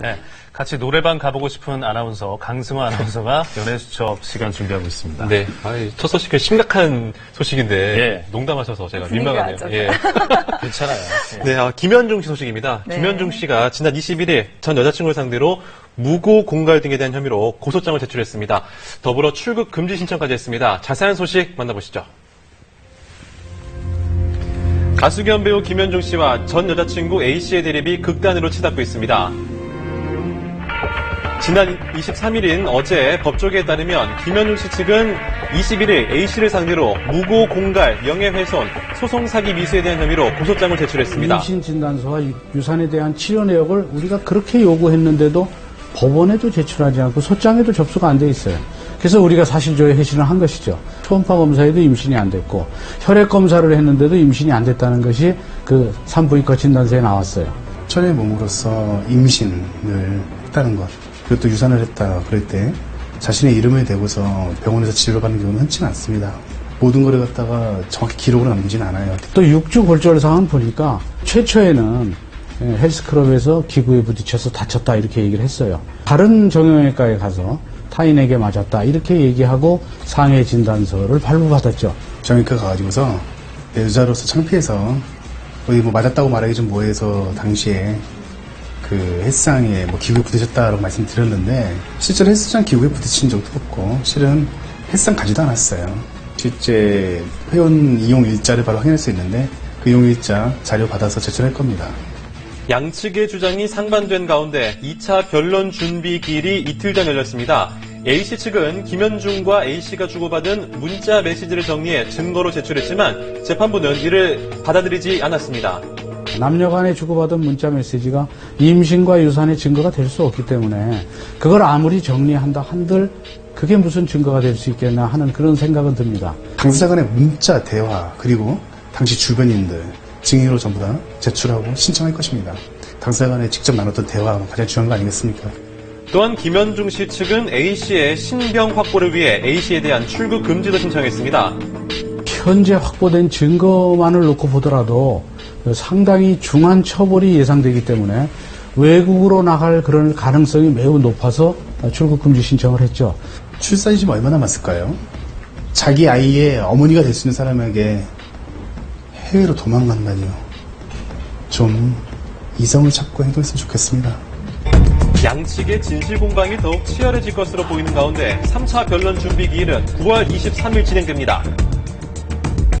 네, 같이 노래방 가보고 싶은 아나운서 강승화 아나운서가 연애 수첩 시간 준비하고 있습니다. 네. 아이, 첫 소식은 심각한 소식인데 예. 농담하셔서 제가 민망하네요. 좀. 예. 괜찮아요. 예. 네, 아, 김현중 씨 소식입니다. 네. 김현중 씨가 지난 21일 전 여자친구를 상대로 무고 공갈 등에 대한 혐의로 고소장을 제출했습니다. 더불어 출국 금지 신청까지 했습니다. 자세한 소식 만나보시죠. 가수 겸 배우 김현중 씨와 전 여자친구 A 씨의 대립이 극단으로 치닫고 있습니다. 지난 23일인 어제 법조계에 따르면 김현중 씨 측은 21일 A 씨를 상대로 무고 공갈, 명예훼손, 소송 사기 미수에 대한 혐의로 고소장을 제출했습니다. 임신 진단서와 유- 유산에 대한 치료 내역을 우리가 그렇게 요구했는데도 법원에도 제출하지 않고 소장에도 접수가 안 돼 있어요. 그래서 우리가 사실조회 회신을 한 것이죠. 초음파 검사에도 임신이 안 됐고 혈액 검사를 했는데도 임신이 안 됐다는 것이 그 산부인과 진단서에 나왔어요. 천의 몸으로서 임신을 했다는 것, 그리고 또 유산을 했다 그럴 때 자신의 이름을 대고서 병원에서 진료를 받는 경우는 흔치는 않습니다. 모든 거를 갖다가 정확히 기록으로 남기진 않아요. 또 육주 골절상은 보니까 최초에는 예, 헬스클럽에서 기구에 부딪혀서 다쳤다 이렇게 얘기를 했어요. 다른 정형외과에 가서 타인에게 맞았다 이렇게 얘기하고 상해 진단서를 발부받았죠. 정형외과 가가지고서 여자로서 창피해서 어디 뭐 맞았다고 말하기 좀 뭐해서 당시에 그 헬스장에 뭐 기구에 부딪혔다라고 말씀드렸는데 실제로 헬스장 기구에 부딪힌 적도 없고 실은 헬스장 가지도 않았어요. 실제 회원 이용 일자를 바로 확인할 수 있는데 그 이용 일자 자료 받아서 제출할 겁니다. 양측의 주장이 상반된 가운데 2차 변론 준비 기일이 이틀 전 열렸습니다. A씨 측은 김현중과 A씨가 주고받은 문자 메시지를 정리해 증거로 제출했지만 재판부는 이를 받아들이지 않았습니다. 남녀 간에 주고받은 문자 메시지가 임신과 유산의 증거가 될 수 없기 때문에 그걸 아무리 정리한다 한들 그게 무슨 증거가 될 수 있겠나 하는 그런 생각은 듭니다. 당사자 간의 문자 대화 그리고 당시 주변인들 증인으로 전부 다 제출하고 신청할 것입니다. 당사자 간에 직접 나눴던 대화가 가장 중요한 거 아니겠습니까? 또한 김현중 씨 측은 A씨의 신병 확보를 위해 A씨에 대한 출국 금지도 신청했습니다. 현재 확보된 증거만을 놓고 보더라도 상당히 중한 처벌이 예상되기 때문에 외국으로 나갈 그런 가능성이 매우 높아서 출국 금지 신청을 했죠. 출산이 지금 얼마나 남았을까요? 자기 아이의 어머니가 될 수 있는 사람에게 해외로 도망간다니요. 좀 이성을 찾고 행동했으면 좋겠습니다. 양측의 진실 공방이 더욱 치열해질 것으로 보이는 가운데 3차 변론 준비 기일은 9월 23일 진행됩니다.